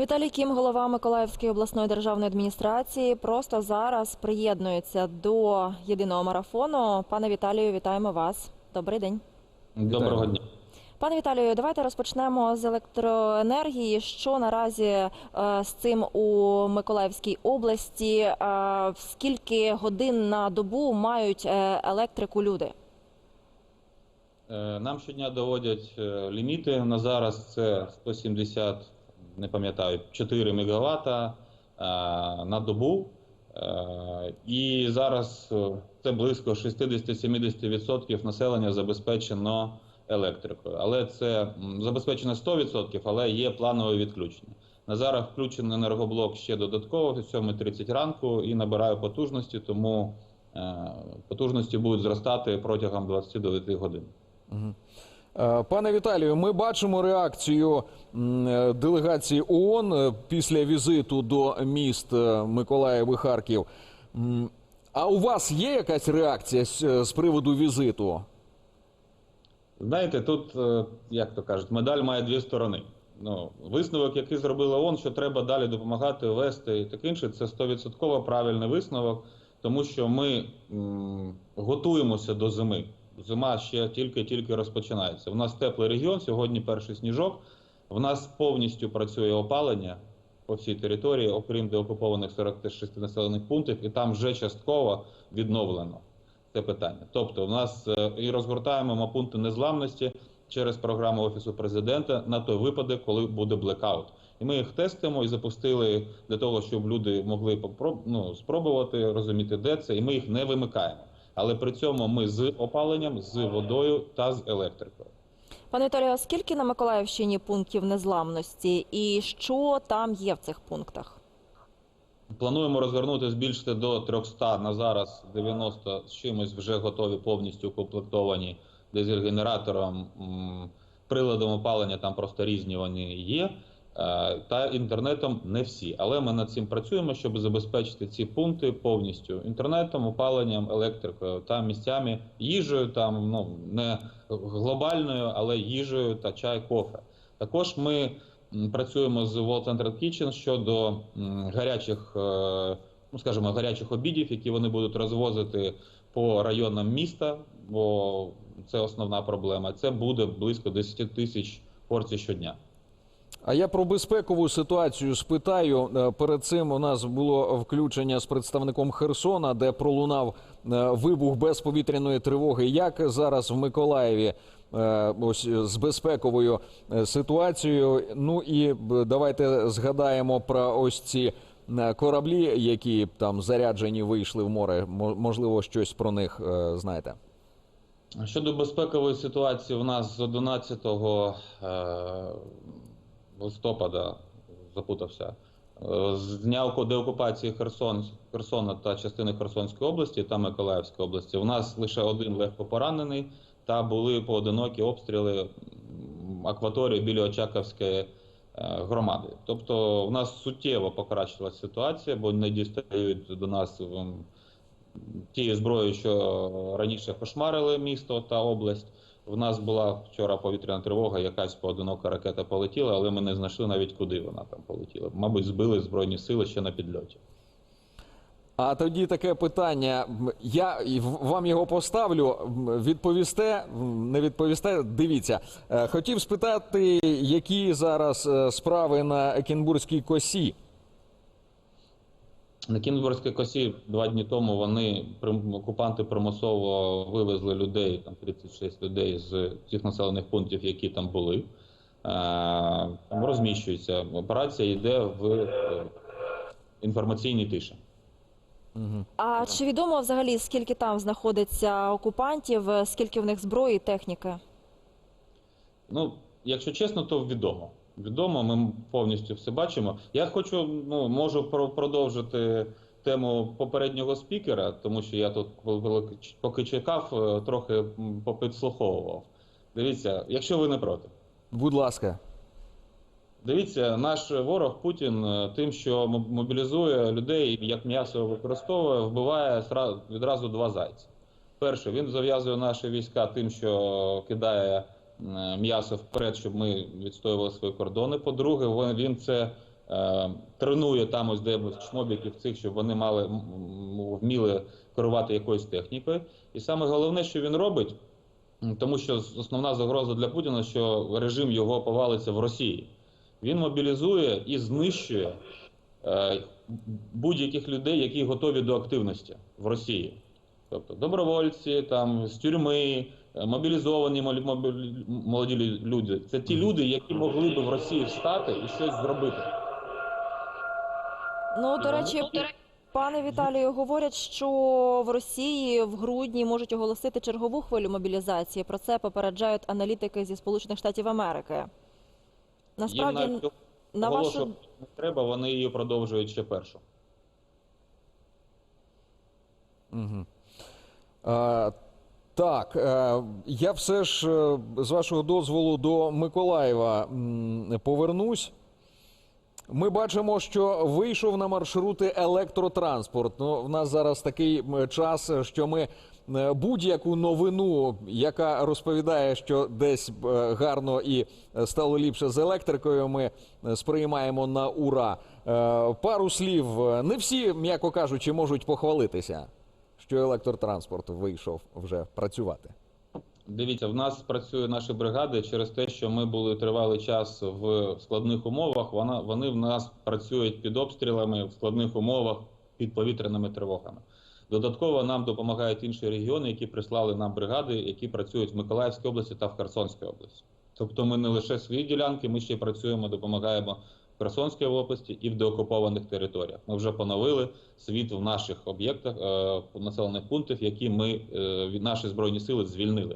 Віталій Кім, голова Миколаївської обласної державної адміністрації, просто зараз приєднується до єдиного марафону. Пане Віталію, вітаємо вас. Добрий день. Доброго дня. Пане Віталію, давайте розпочнемо з електроенергії. Що наразі е, з цим у Миколаївській області? Е, скільки годин на добу мають е, електрику люди? Нам щодня доводять ліміти. На зараз це 170, не пам'ятаю, 4 МВт на добу. Е, І зараз е, це близько 60-70% населення забезпечено електрикою. Але це забезпечено 100%, але є планове відключення. На зараз включений енергоблок ще додатково, о 7.30 ранку і набирає потужності, тому е, потужності будуть зростати протягом 29 годин. Е, Пане Віталію, ми бачимо реакцію е, делегації ООН е, після візиту до міст Миколаїв і Харків. А у вас є якась реакція з, приводу візиту? Знаєте, тут, як то кажуть, медаль має дві сторони. Ну, висновок, який зробила ООН, що треба далі допомагати вести і таке інше, це 100% правильний висновок, тому що ми готуємося до зими. Зима ще тільки-тільки розпочинається. У нас теплий регіон, сьогодні перший сніжок. В нас повністю працює опалення по всій території, окрім деокупованих 46 населених пунктів, і там вже частково відновлено це питання. Тобто, в нас е, і розгортаємо ми пункти незламності через програму офісу президента на той випадок, коли буде блекаут. І ми їх тестимо і запустили для того, щоб люди могли ну, спробувати розуміти, де це, і ми їх не вимикаємо. Але при цьому ми з опаленням, з водою та з електрикою. Пане а скільки на Миколаївщині пунктів незламності і що там є в цих пунктах? Плануємо розвернути, збільшити до 300, на зараз 90 з чимось вже готові повністю укомплектовані дизель-генератором, приладом опалення, там просто різні вони є. Е, Та інтернетом не всі. Але ми над цим працюємо, щоб забезпечити ці пункти повністю інтернетом, опаленням, електрикою та місцями, їжею, там ну не глобальною, але їжею та чай, кофе. Також ми працюємо з World Central Kitchen щодо гарячих, е, ну скажімо, гарячих обідів, які вони будуть розвозити по районам міста, бо це основна проблема. Це буде близько 10 тисяч порцій щодня. А я про безпекову ситуацію спитаю. Е, Перед цим у нас було включення з представником Херсона, де пролунав е, вибух без повітряної тривоги. Як зараз в Миколаєві е, ось з безпековою ситуацією? Ну і давайте згадаємо про ось ці кораблі, які там заряджені вийшли в море. Мо- Можливо, щось про них знаєте. Щодо безпекової ситуації, у нас з 11 е, листопада запутався. е, З дня оку- деокупації Херсон, Херсона та частини Херсонської області та Миколаївської області у нас лише один легко поранений, та були поодинокі обстріли акваторії біля Очаковської е, громади. Тобто, у нас суттєво покращилася ситуація, бо не дістають до нас м, тією зброєю, що раніше кошмарили місто та область. В нас була вчора повітряна тривога, якась поодинока ракета полетіла, але ми не знайшли навіть куди вона там полетіла. Мабуть, збили збройні сили ще на підльоті. А тоді таке питання. Я вам його поставлю. Відповісте, не відповісте. Дивіться, Е, хотів спитати, які зараз е, справи на Екінбурзькій косі. На Кінбурзькій косі два дні тому вони окупанти примусово вивезли людей, там 36 людей з цих населених пунктів, які там були. Е, Там розміщується. Операція йде в е, інформаційній тиші. А чи відомо взагалі скільки там знаходиться окупантів, е, скільки в них зброї і техніки? Ну, якщо чесно, то відомо. Відомо, ми повністю все бачимо. Я хочу, ну, можу про- продовжити тему попереднього спікера, тому що я тут, поки чекав, е, трохи попідслуховував. Дивіться, якщо ви не проти. Будь ласка. Дивіться, наш ворог Путін е, тим, що мобілізує людей, як м'ясо використовує, вбиває відразу два зайці. Перше, він зав'язує наші війська тим, що кидає м'ясо вперед, щоб ми відстоювали свої кордони. По-друге, він- це е, тренує там ось де чмобіків цих, щоб вони мали вміли керувати якоюсь технікою. І саме головне, що він робить, тому що основна загроза для Путіна, що режим його повалиться в Росії. Він мобілізує і знищує е, будь-яких людей, які готові до активності в Росії. Тобто добровольці, там з тюрми, е, мобілізовані молоді люди. Це ті люди, які могли би в Росії встати і щось зробити. Ну, до речі, пане Віталію, говорять, що в Росії в грудні можуть оголосити чергову хвилю мобілізації. Про це попереджають аналітики зі Сполучених Штатів Америки. Насправді, Їм навіть на вашу не треба, вони її продовжують ще першу. Угу. А, так, е, я все ж е, з вашого дозволу до Миколаєва повернусь. Ми бачимо, що вийшов на маршрути електротранспорт. Ну, в нас зараз такий час, що ми е, будь-яку новину, яка розповідає, що десь гарно і стало ліпше з електрикою, ми сприймаємо на ура. Пару слів. Не всі, м'яко кажучи, можуть похвалитися, що електротранспорт вийшов вже працювати. Дивіться, в нас працює наші бригади через те, що ми були тривалий час в складних умовах. Вона вони в нас працюють під обстрілами в складних умовах під повітряними тривогами. Додатково нам допомагають інші регіони, які прислали нам бригади, які працюють в Миколаївській області та в Херсонській області. Тобто, ми не лише свої ділянки, ми ще й працюємо, допомагаємо Херсонській області і в деокупованих територіях. Ми вже поновили світ в наших об'єктах е, населених пунктів, які ми е, від наші збройні сили звільнили.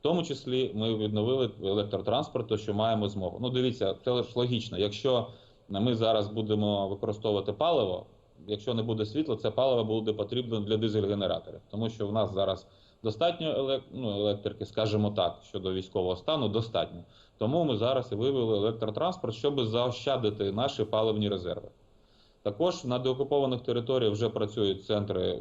В тому числі ми відновили електротранспорт, то що маємо змогу. Ну, дивіться, це ж логічно. Якщо ми зараз будемо використовувати паливо, якщо не буде світла, це паливо буде потрібно для дизель-генераторів, тому що в нас зараз достатньо елек... ну, електрики, скажімо так, щодо військового стану, достатньо. Тому ми зараз і вивели електротранспорт, щоб заощадити наші паливні резерви. Також на деокупованих територіях вже працюють центри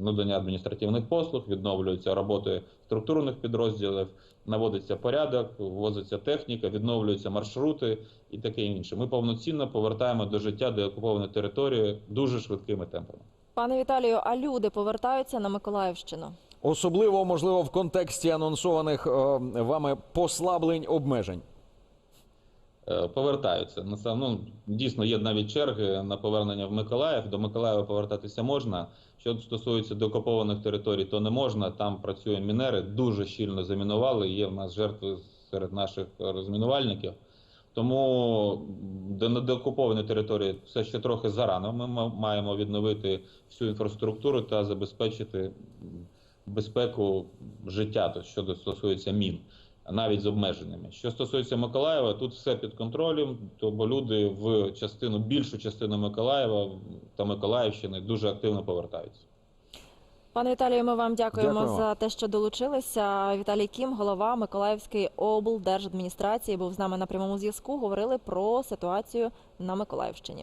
надання адміністративних послуг, відновлюються роботи структурних підрозділів, наводиться порядок, ввозиться техніка, відновлюються маршрути і таке інше. Ми повноцінно повертаємо до життя деокуповані території дуже швидкими темпами. пане Віталію, а люди повертаються на Миколаївщину? Особливо, можливо, в контексті анонсованих е, вами послаблень обмежень. Е, повертаються. На ну, дійсно є навіть черги на повернення в Миколаїв. До Миколаєва повертатися можна. Що стосується докупованих територій, то не можна. Там працює мінери, дуже щільно замінували. Є в нас жертви серед наших розмінувальників. Тому де на деокупованій території все ще трохи зарано. Ми маємо відновити всю інфраструктуру та забезпечити безпеку життя, то що стосується мін навіть з обмеженнями. Що стосується Миколаєва, тут все під контролем, то бо люди в частину більшу частину Миколаєва та Миколаївщини дуже активно повертаються. Пане Віталію, ми вам дякуємо Дякуємо. за те, що долучилися. Віталій Кім, голова Миколаївської облдержадміністрації, був з нами на прямому зв'язку. Говорили про ситуацію на Миколаївщині.